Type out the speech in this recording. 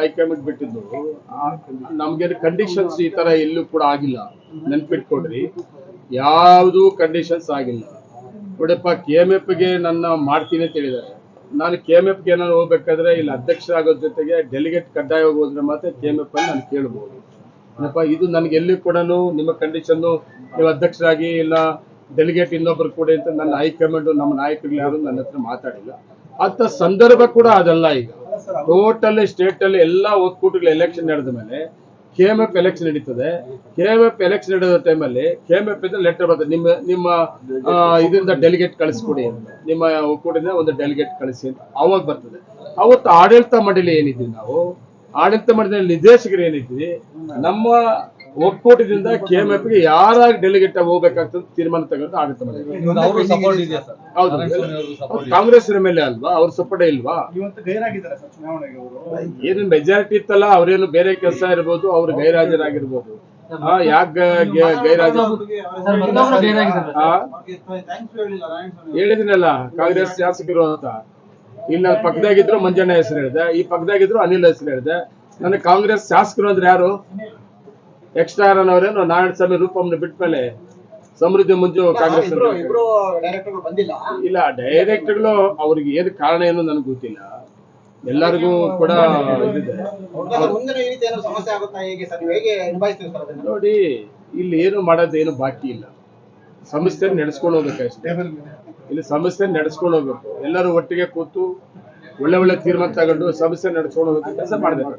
High command ಬಿಟ್ಟಿದ್ದು. ನಮ್ಗೆ conditions ಈ ತರ ಎಲ್ಲೂ ಕೂಡ ಆಗಿಲ್ಲ. ನೆನ್ಪಿಟ್ಕೊಡ್ರಿ ಯಾವುದು ಕಂಡೀಷನ್ಸ್ ಆಗಿಲ್ಲ. ನೋಡಪ್ಪ ಕೆ ಎಂ ಗೆ ನನ್ನ ಮಾಡ್ತೀನಿ ಅಂತ ಹೇಳಿದ್ದಾರೆ. ನಾನು ಕೆ ಎಂ ಎಫ್ಗೆ ಏನಾದ್ರು ಹೋಗ್ಬೇಕಾದ್ರೆ ಇಲ್ಲಿ ಅಧ್ಯಕ್ಷರಾಗೋದ್ ಜೊತೆಗೆ ಡೆಲಿಗೇಟ್ ಕಡ್ಡಾಯ ಹೋಗೋದ್ರೆ ಮಾತ್ರ ಕೆ ಎಂ ಎಫ್ ನಾನು ಕೇಳ್ಬೋದು. ಏನಪ್ಪ ಇದು ನನಗೆ ಎಲ್ಲಿ ಕೂಡ ನಿಮ್ಮ ಕಂಡೀಷನ್ ನೀವು ಅಧ್ಯಕ್ಷರಾಗಿ ಇಲ್ಲ ಡೆಲಿಗೇಟ್ ಇನ್ನೊಬ್ಬರು ಕೂಡ ಅಂತ ನನ್ನ ಹೈಕಮಾಂಡ್ ನಮ್ಮ ನಾಯಕರು ಯಾರು ನನ್ನ ಹತ್ರ ಮಾತಾಡಿಲ್ಲ. ಅಂಥ ಸಂದರ್ಭ ಕೂಡ ಅದಲ್ಲ ಈಗ. ಟೋಟಲ್ ಸ್ಟೇಟ್ ಅಲ್ಲಿ ಎಲ್ಲಾ ಒಕ್ಕೂಟಗಳ ಎಲೆಕ್ಷನ್ ನಡೆದ ಮೇಲೆ ಕೆ ಎಂ ಎಫ್ ಎಲೆಕ್ಷನ್ ನಡೀತದೆ. ಕೆ ಎಫ್ ಎಲೆಕ್ಷನ್ ನಡೆದ ಟೈಮಲ್ಲಿ ಕೆ ಎಂ ಎಫ್ ಇಂದ ಲೆಟರ್ ಬರ್ತದೆ. ನಿಮ್ಮ ನಿಮ್ಮ ಇದರಿಂದ ಡೆಲಿಗೇಟ್ ಕಳಿಸ್ಕೊಡಿ ಅಂತ. ನಿಮ್ಮ ಒಕ್ಕೂಟದಿಂದ ಒಂದು ಡೆಲಿಗೇಟ್ ಕಳಿಸಿ ಅಂತ ಅವಾಗ ಬರ್ತದೆ. ಅವತ್ತು ಆಡಳಿತ ಮಂಡಳಿ ಏನಿದ್ವಿ ನಾವು? ಆಡಳಿತ ಮಂಡಳಿ ನಿರ್ದೇಶಕರು ಏನಿದ್ವಿ ನಮ್ಮ ಒಕ್ಕೂಟದಿಂದ ಕೆ ಎಂ ಎಫ್ಗೆ ಯಾರಾಗಿ ಡೆಲಿಗೇಟ್ ಹೋಗ್ಬೇಕಾಗ್ತದೆ ತೀರ್ಮಾನ ತಗೊಂಡು ಆಡಳಿತ ಮಾಡಿದ್ರು. ಅವರು ಸಪೋರ್ಟ್ ಇದೆಯಾ ಸರ್ ಹೌದು. ನಾರಾಯಣಸ್ವಾಮಿ ಅವ್ರದ್ದು ಕಾಂಗ್ರೆಸ್ ಮೇಲೆ ಅಲ್ವಾ? ಅವ್ರ ಸಪೋರ್ಟ್ ಇಲ್ವಾ? ಇವತ್ತು ಗೈರಾಗಿದ್ದಾರೆ ಸರ್ ಚುನಾವಣೆಗೆ ಅವರು. ಏನು ಮೆಜಾರಿಟಿ ಇತ್ತಲ್ಲ ಅವ್ರೇನು ಬೇರೆ ಕೆಲಸ ಇರ್ಬೋದು ಅವ್ರು ಗೈರಾಜರಾಗಿರ್ಬೋದು. ಆ ಯಾಕೆ ಗೈರಾಜ ಹೇಳಿದಿನಲ್ಲ ಕಾಂಗ್ರೆಸ್ ಶಾಸಕರು ಅಂತ. ಇಲ್ಲ ಪಕ್ಕದಾಗಿದ್ರು ಮಂಜಣ್ಣ ಹೆಸರು ಹೇಳಿದೆ ಈ ಪಕ್ಕದಾಗಿದ್ರು ಅನಿಲ್ ಹೆಸರು ಹೇಳಿದೆ. ನನಗೆ ಕಾಂಗ್ರೆಸ್ ಶಾಸಕರು ಅಂದ್ರೆ ಯಾರು? ಎಕ್ಸ್ಟ್ರಾ ಅವರೇನು ನಾರಾಯಣ ಸ್ವಾಮಿ ರೂಪಮ್ನ ಬಿಟ್ಮೇಲೆ ಸಮೃದ್ಧಿ ಮುಂಜು ಕಾಂಗ್ರೆಸ್ ಇಲ್ಲ ಅಂತ ಇಬ್ರು ಡೈರೆಕ್ಟರ್ಗಳು ಬಂದಿಲ್ಲ? ಇಲ್ಲ ಡೈರೆಕ್ಟ್ಗಳು ಅವ್ರಿಗೆ ಏನು ಕಾರಣ ಏನು ನನಗೆ ಗೊತ್ತಿಲ್ಲ. ಎಲ್ಲರಿಗೂ ಕೂಡ ಇದಿದೆ. ಈ ರೀತಿ ಏನಾದ್ರು ಸಮಸ್ಯೆ ಆಗುತ್ತಾ ಹೇಗೆ ಸರ್? ಹೇಗೆ ನಿಭಾಯಿಸ್ತೀವಿ ಸರ್ ನೋಡಿ ಇಲ್ಲಿ ಏನು ಮಾಡೋದು ಏನು ಬಾಕಿ ಇಲ್ಲ. ಸಂಸ್ಥೆ ನಡೆಸ್ಕೊಂಡು ಹೋಗ್ಬೇಕಷ್ಟೇ ಇಲ್ಲಿ ಸಂಸ್ಥೆ ನಡೆಸ್ಕೊಂಡು ಹೋಗ್ಬೇಕು. ಎಲ್ಲರೂ ಒಟ್ಟಿಗೆ ಕೂತು ಒಳ್ಳೆ ಒಳ್ಳೆ ತೀರ್ಮಾನ ತಗೊಂಡು ಸಂಸ್ಥೆ ನಡೆಸ್ಕೊಂಡು ಹೋಗ್ಬೇಕು ಕೆಲಸ ಮಾಡಬೇಕು.